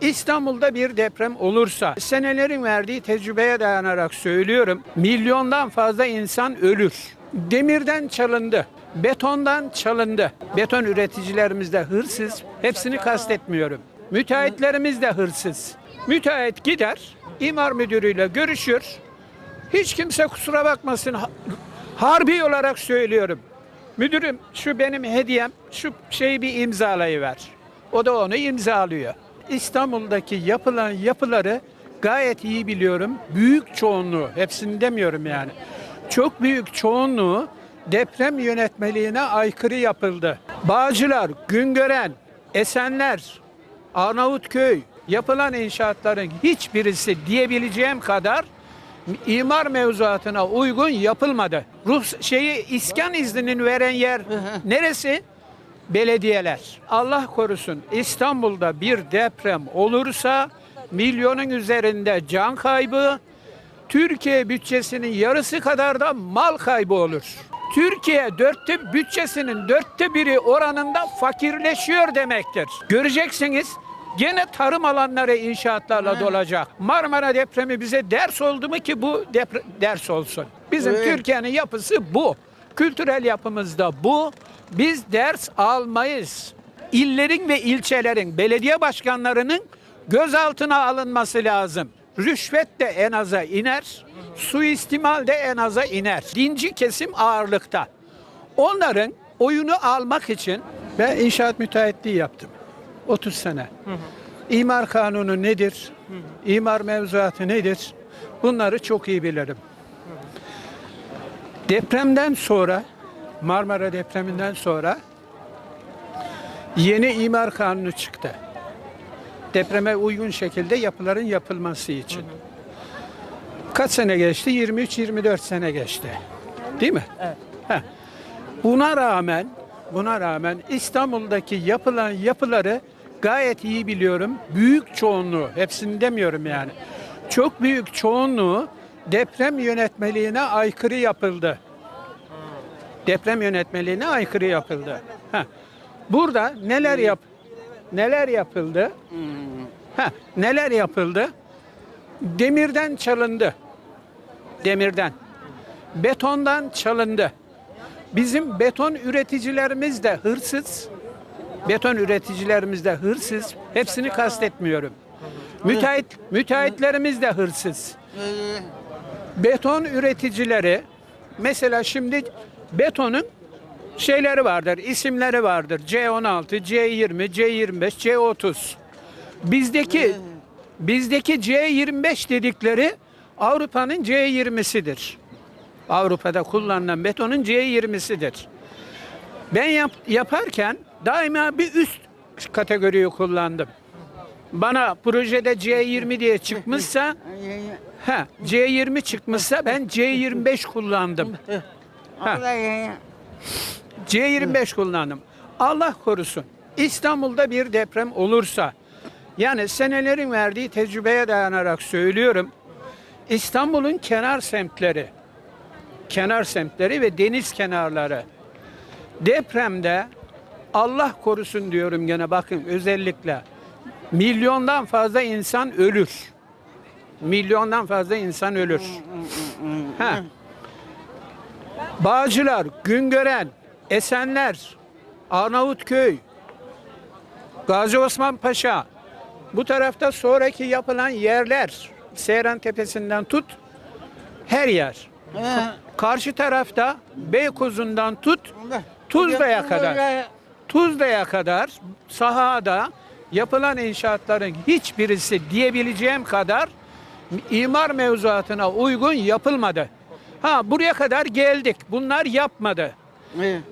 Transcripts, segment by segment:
İstanbul'da bir deprem olursa senelerin verdiği tecrübeye dayanarak söylüyorum. Milyondan fazla insan ölür. Demirden çalındı. Betondan çalındı. Beton üreticilerimiz de hırsız. Hepsini kastetmiyorum. Müteahhitlerimiz de hırsız. Müteahhit gider, imar müdürüyle görüşür. Hiç kimse kusura bakmasın. ha- Harbi olarak söylüyorum. Müdürüm şu benim hediyem, şu şeyi bir imzalayıver. O da onu imzalıyor. İstanbul'daki yapılan yapıları gayet iyi biliyorum. Büyük çoğunluğu, hepsini demiyorum yani. Çok büyük çoğunluğu deprem yönetmeliğine aykırı yapıldı. Bağcılar, Güngören, Esenler, Arnavutköy yapılan inşaatların hiçbirisi diyebileceğim kadar imar mevzuatına uygun yapılmadı. Ruh şeyi iskan izninin veren yer neresi? Belediyeler. Allah korusun İstanbul'da bir deprem olursa milyonun üzerinde can kaybı, Türkiye bütçesinin yarısı kadar da mal kaybı olur. Türkiye dörtte bütçesinin dörtte biri oranında fakirleşiyor demektir. Göreceksiniz gene tarım alanları inşaatlarla dolacak. Marmara depremi bize ders oldu mu ki bu ders olsun. Bizim Evet. Türkiye'nin yapısı bu. Kültürel yapımız da bu. Biz ders almayız. İllerin ve ilçelerin belediye başkanlarının gözaltına alınması lazım. Rüşvet de en aza iner, suistimal de en aza iner. Dinci kesim ağırlıkta. Onların oyunu almak için ben inşaat müteahhitliği yaptım. 30 sene. İmar kanunu nedir? İmar mevzuatı nedir? Bunları çok iyi bilirim. Depremden sonra Marmara depreminden sonra yeni imar kanunu çıktı. Depreme uygun şekilde yapıların yapılması için. Kaç sene geçti? 23-24 sene geçti. Değil mi? Evet. Buna rağmen buna rağmen İstanbul'daki yapılan yapıları gayet iyi biliyorum. Büyük çoğunluğu, hepsini demiyorum yani. Çok büyük çoğunluğu deprem yönetmeliğine aykırı yapıldı. Deprem yönetmeliğine aykırı yapıldı. Heh. Burada neler yap neler yapıldı? Heh, neler yapıldı? Demirden çalındı. Demirden. Betondan çalındı. Bizim beton üreticilerimiz de hırsız. Beton üreticilerimiz de hırsız. Hepsini kastetmiyorum. Müteahhit, müteahhitlerimiz de hırsız. Beton üreticileri mesela şimdi betonun şeyleri vardır, isimleri vardır. C16, C20, C25, C30. Bizdeki bizdeki C25 dedikleri Avrupa'nın C20'sidir. Avrupa'da kullanılan betonun C20'sidir. Ben yap- yaparken daima bir üst kategoriyi kullandım. Bana projede C20 diye çıkmışsa ha C20 çıkmışsa ben C25 kullandım. Ha. C25 kullandım. Allah korusun. İstanbul'da bir deprem olursa yani senelerin verdiği tecrübeye dayanarak söylüyorum. İstanbul'un kenar semtleri, kenar semtleri ve deniz kenarları depremde Allah korusun diyorum gene bakın özellikle milyondan fazla insan ölür. Milyondan fazla insan ölür. Ha. Bağcılar, Güngören, Esenler, Arnavutköy, Gazi Osman Paşa, bu tarafta sonraki yapılan yerler, Seyran Tepesi'nden tut, her yer. Karşı tarafta Beykoz'undan tut, Tuzla'ya kadar. Tuzla'ya kadar sahada yapılan inşaatların hiçbirisi diyebileceğim kadar imar mevzuatına uygun yapılmadı. Ha buraya kadar geldik. Bunlar yapmadı.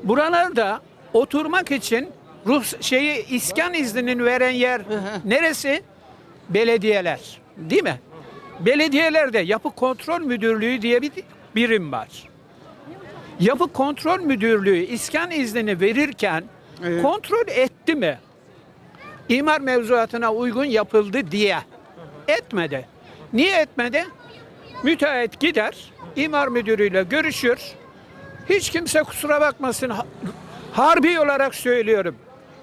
Buralarda oturmak için ruh şeyi iskan izninin veren yer neresi? Belediyeler. Değil mi? Belediyelerde yapı kontrol müdürlüğü diye bir birim var. Yapı kontrol müdürlüğü iskan iznini verirken Evet. kontrol etti mi? İmar mevzuatına uygun yapıldı diye. Etmedi. Niye etmedi? Müteahhit gider, imar müdürüyle görüşür. Hiç kimse kusura bakmasın. ha- Harbi olarak söylüyorum.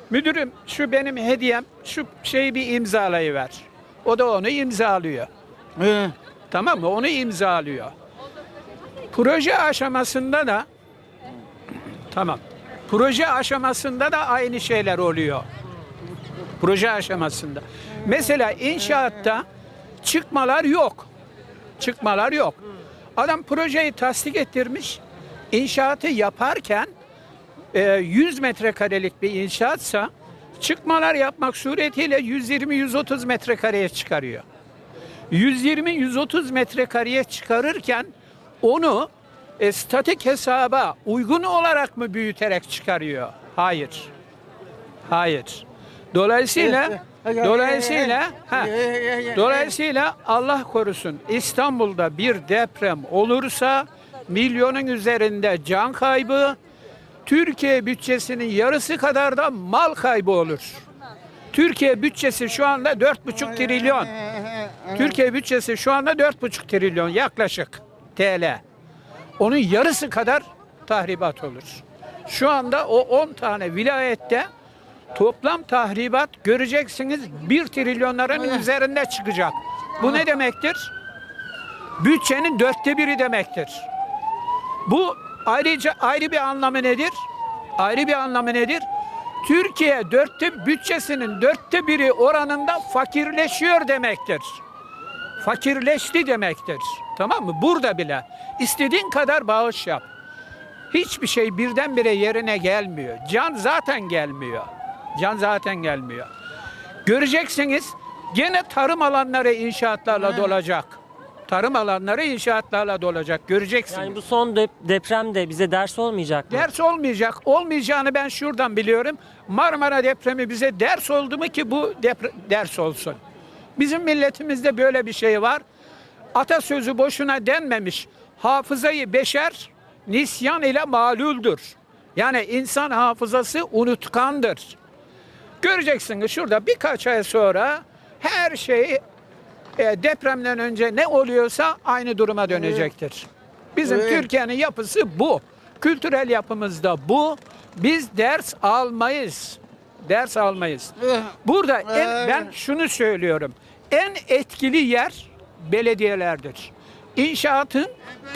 Müdürüm şu benim hediyem şu şeyi bir imzalayıver. O da onu imzalıyor. Ee, Tamam mı? Onu imzalıyor. Proje aşamasında da tamam. Proje aşamasında da aynı şeyler oluyor. Proje aşamasında. Mesela inşaatta çıkmalar yok. Çıkmalar yok. Adam projeyi tasdik ettirmiş. İnşaatı yaparken e, 100 metrekarelik bir inşaatsa çıkmalar yapmak suretiyle 120-130 metrekareye çıkarıyor. 120-130 metrekareye çıkarırken onu e, statik hesaba uygun olarak mı büyüterek çıkarıyor? Hayır. Hayır. Dolayısıyla dolayısıyla ha, dolayısıyla Allah korusun İstanbul'da bir deprem olursa milyonun üzerinde can kaybı Türkiye bütçesinin yarısı kadar da mal kaybı olur. Türkiye bütçesi şu anda 4,5 trilyon. Türkiye bütçesi şu anda 4,5 trilyon yaklaşık TL. Onun yarısı kadar tahribat olur. Şu anda o 10 tane vilayette toplam tahribat göreceksiniz 1 trilyonların üzerinde çıkacak. Bu ne demektir? Bütçenin dörtte biri demektir. Bu ayrıca ayrı bir anlamı nedir? Ayrı bir anlamı nedir? Türkiye dörtte bütçesinin dörtte biri oranında fakirleşiyor demektir. Fakirleşti demektir. Tamam mı? Burada bile istediğin kadar bağış yap. Hiçbir şey birdenbire yerine gelmiyor. Can zaten gelmiyor. Can zaten gelmiyor. Göreceksiniz gene tarım alanları inşaatlarla dolacak. Tarım alanları inşaatlarla dolacak. Göreceksiniz. Yani bu son dep- deprem de bize ders olmayacak mı? Ders olmayacak. Olmayacağını ben şuradan biliyorum. Marmara depremi bize ders oldu mu ki bu ders olsun. Bizim milletimizde böyle bir şey var. Atasözü boşuna denmemiş. Hafızayı beşer nisyan ile malüldür. Yani insan hafızası unutkandır. Göreceksiniz şurada birkaç ay sonra her şey e, depremden önce ne oluyorsa aynı duruma dönecektir. Bizim Evet. Türkiye'nin yapısı bu. Kültürel yapımız da bu. Biz ders almayız. Ders almayız. Burada en, ben şunu söylüyorum. En etkili yer belediyelerdir. İnşaatın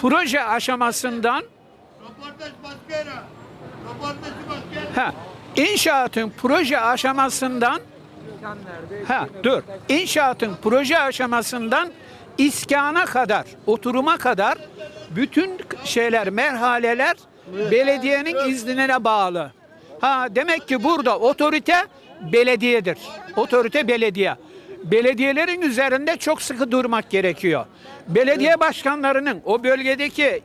proje aşamasından yere. Röportajı başka yere. Ha, inşaatın proje aşamasından Ha, dur. İnşaatın proje aşamasından iskana kadar, oturuma kadar bütün şeyler, merhaleler belediyenin iznine bağlı. Ha demek ki burada otorite belediyedir. Otorite belediye. Belediyelerin üzerinde çok sıkı durmak gerekiyor. Belediye başkanlarının o bölgedeki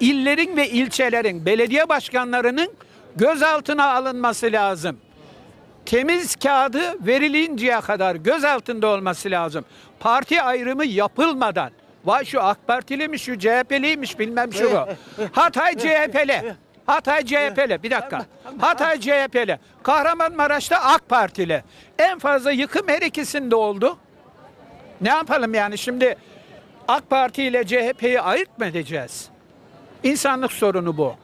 illerin ve ilçelerin belediye başkanlarının gözaltına alınması lazım temiz kağıdı verilinceye kadar göz altında olması lazım. Parti ayrımı yapılmadan. Vay şu AK Partiliymiş, şu CHP'liymiş bilmem şu bu. Hatay CHP'li. Hatay CHP'li. Bir dakika. Hatay CHP'li. Kahramanmaraş'ta AK Partili. En fazla yıkım her ikisinde oldu. Ne yapalım yani şimdi AK Parti ile CHP'yi ayırt mı edeceğiz? İnsanlık sorunu bu.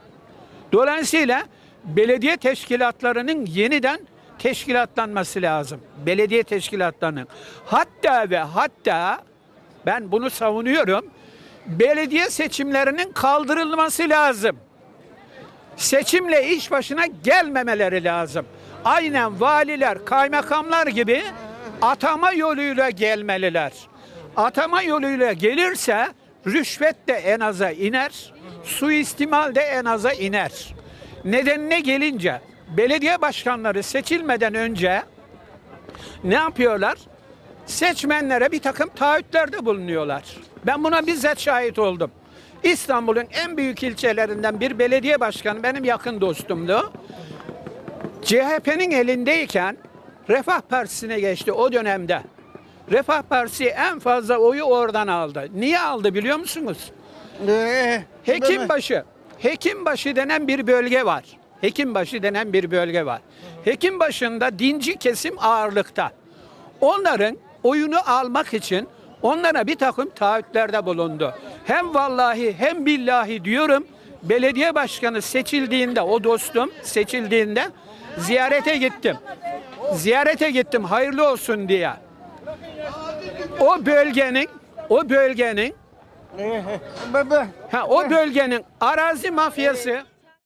Dolayısıyla belediye teşkilatlarının yeniden teşkilatlanması lazım. Belediye teşkilatlarının. Hatta ve hatta ben bunu savunuyorum. Belediye seçimlerinin kaldırılması lazım. Seçimle iş başına gelmemeleri lazım. Aynen valiler, kaymakamlar gibi atama yoluyla gelmeliler. Atama yoluyla gelirse rüşvet de en aza iner, suistimal de en aza iner. Nedenine gelince belediye başkanları seçilmeden önce ne yapıyorlar? Seçmenlere bir takım taahhütlerde bulunuyorlar. Ben buna bizzat şahit oldum. İstanbul'un en büyük ilçelerinden bir belediye başkanı benim yakın dostumdu. CHP'nin elindeyken Refah Partisi'ne geçti o dönemde. Refah Partisi en fazla oyu oradan aldı. Niye aldı biliyor musunuz? Ee, Hekimbaşı. Hekimbaşı denen bir bölge var. Hekimbaşı denen bir bölge var. Hekimbaşı'nda dinci kesim ağırlıkta. Onların oyunu almak için onlara bir takım taahhütlerde bulundu. Hem vallahi hem billahi diyorum belediye başkanı seçildiğinde o dostum seçildiğinde ziyarete gittim. Ziyarete gittim hayırlı olsun diye. O bölgenin o bölgenin. Ha, o bölgenin arazi mafyası